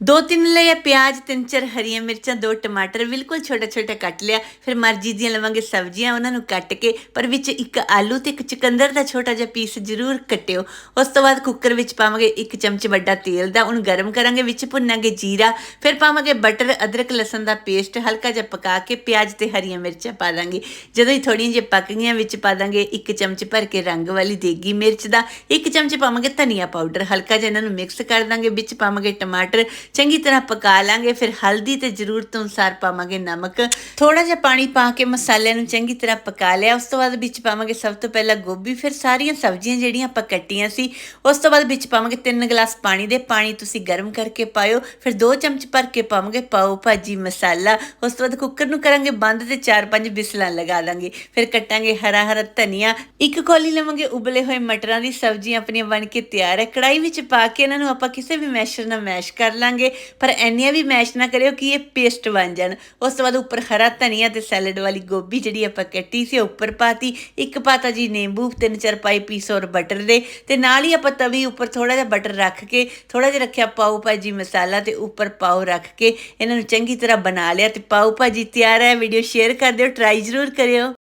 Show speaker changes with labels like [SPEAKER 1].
[SPEAKER 1] ਦੋ ਤਿੰਨ ਲਏ ਪਿਆਜ਼ ਤਿੰਨ ਚਾਰ ਹਰੀਆਂ ਮਿਰਚਾਂ, ਦੋ ਟਮਾਟਰ, ਬਿਲਕੁਲ ਛੋਟਾ ਛੋਟਾ ਕੱਟ ਲਿਆ। ਫਿਰ ਮਰਜ਼ੀ ਦੀਆਂ ਲਵਾਂਗੇ ਸਬਜ਼ੀਆਂ ਉਹਨਾਂ ਨੂੰ ਕੱਟ ਕੇ, ਪਰ ਵਿੱਚ ਇੱਕ ਆਲੂ ਤੇ ਇੱਕ ਚੁਕੰਦਰ ਦਾ ਛੋਟਾ ਜਿਹਾ ਪੀਸ ਜ਼ਰੂਰ ਕੱਟਿਓ। ਉਸ ਤੋਂ ਬਾਅਦ ਕੁੱਕਰ ਵਿੱਚ ਪਾਵਾਂਗੇ ਇੱਕ ਚਮਚ ਵੱਡਾ ਤੇਲ ਦਾ, ਉਹਨੂੰ ਗਰਮ ਕਰਾਂਗੇ, ਵਿੱਚ ਭੁੰਨਾਂਗੇ ਜੀਰਾ, ਫਿਰ ਪਾਵਾਂਗੇ ਬਟਰ, ਅਦਰਕ, ਲਸਣ ਦਾ ਪੇਸਟ ਹਲਕਾ ਜਿਹਾ ਪਕਾ ਕੇ ਪਿਆਜ਼ ਤੇ ਹਰੀਆਂ ਮਿਰਚਾਂ ਪਾ ਦਾਂਗੇ। ਜਦੋਂ ਹੀ ਥੋੜੀਆਂ ਜਿਹੀਆਂ ਪੱਕ ਗਈਆਂ ਵਿੱਚ ਪਾ ਦਾਂਗੇ ਇੱਕ ਚਮਚ ਭਰ ਕੇ ਰੰਗ ਵਾਲੀ ਦੇਗੀ ਮਿਰਚ ਦਾ, ਇੱਕ ਚਮਚ ਪਾਵਾਂਗੇ ਧਨੀਆ ਪਾਊਡਰ, ਹਲਕਾ ਜਿਹਾ ਇਹਨਾਂ ਨੂੰ ਮਿਕਸ ਕਰ ਦਾਂਗੇ। ਵਿੱਚ ਪਾਵਾਂਗੇ ਟਮਾਟਰ ਚੰਗੀ ਤਰ੍ਹਾਂ ਪਕਾ ਲਾਂਗੇ, ਫਿਰ ਹਲਦੀ ਤੇ ਜ਼ਰੂਰਤ ਅਨੁਸਾਰ ਪਾਵਾਂਗੇ ਨਮਕ। ਥੋੜਾ ਜਿਹਾ ਪਾਣੀ ਪਾ ਕੇ ਮਸਾਲਿਆਂ ਨੂੰ ਚੰਗੀ ਤਰ੍ਹਾਂ ਪਕਾ ਲਿਆ। ਉਸ ਤੋਂ ਬਾਅਦ ਵਿੱਚ ਪਾਵਾਂਗੇ ਸਭ ਤੋਂ ਪਹਿਲਾਂ ਗੋਭੀ, ਫਿਰ ਸਾਰੀਆਂ ਸਬਜ਼ੀਆਂ ਜਿਹੜੀਆਂ ਆਪਾਂ ਕੱਟੀਆਂ ਸੀ, ਉਸ ਤੋਂ ਬਾਅਦ ਵਿੱਚ ਪਾਵਾਂਗੇ 3 ਗਲਾਸ ਪਾਣੀ ਦੇ। ਪਾਣੀ ਤੁਸੀਂ ਗਰਮ ਕਰਕੇ ਪਾਇਓ, ਫਿਰ 2 ਚਮਚ ਭਰ ਕੇ ਪਾਵਾਂਗੇ ਪਾਓ ਭਾਜੀ ਮਸਾਲਾ। ਉਸ ਤੋਂ ਬਾਅਦ ਕੁੱਕਰ ਨੂੰ ਕਰਾਂਗੇ ਬੰਦ ਤੇ 4-5 ਬਿਸਲਾਂ ਲਗਾ ਦਾਂਗੇ। ਫਿਰ ਕੱਟਾਂਗੇ ਹਰਾ ਹਰਾ ਧਨੀਆ। ਇੱਕ ਕੌਲੀ ਲਵਾਂਗੇ ਉਬਲੇ ਹੋਏ ਮਟਰਾਂ ਦੀ ਸਬਜ਼ੀ ਆਪਣੀਆਂ ਬਣ ਕੇ ਤਿਆਰ ਹੈ। ਕੜਾਈ ਵਿੱਚ ਪਾ ਕੇ ਇਹਨਾਂ ਨੂੰ ਆਪਾਂ ਕਿਸੇ ਵੀ ਮੈਸ਼ਰ ਨਾਲ ਮੈਸ਼ ਕਰ ਲਾਂਗੇ। ਪਰ ਇੰਨੀਆਂ ਵੀ ਮੈਸ਼ ਨਾ ਕਰਿਓ ਕਿ ਇਹ ਪੇਸਟ ਬਣ ਜਾਣ। ਉਸ ਤੋਂ ਬਾਅਦ ਉੱਪਰ ਹਰਾ ਧਨੀਆ ਤੇ ਸੈਲਡ ਵਾਲੀ ਗੋਭੀ ਜਿਹੜੀ ਆਪਾਂ ਕੱਟੀ ਸੀ ਉੱਪਰ ਪਾਤੀ। ਇੱਕ ਪਾਤਾ ਜੀ ਨਿੰਬੂ, ਤਿੰਨ, ਚਾਰ ਪਾਈ ਪੀਸ ਔਰ ਬਟਰ ਦੇ। ਤੇ ਨਾਲ ਹੀ ਆਪਾਂ ਤਵੀ ਉੱਪਰ ਥੋੜਾ ਜਿਹਾ ਬਟਰ ਰੱਖ ਕੇ ਥੋੜਾ ਜਿਹਾ ਰੱਖਿਆ ਪਾਉ ਭਾਜੀ ਮਸਾਲਾ ਤੇ ਉੱਪਰ ਪਾਉ ਰੱਖ ਕੇ। ਇਹਨਾਂ ਨੂੰ ਚੰਗੀ ਤਰ੍ਹਾਂ ਬਣਾ ਲਿਆ ਤੇ ਪਾਉ ਭਾਜੀ ਤਿਆਰ ਹੈ। ਵੀਡੀਓ ਸ਼ੇਅਰ ਕਰ ਦਿਓ ਟਰਾਈ ਜ਼ਰੂਰ ਕਰਿਓ।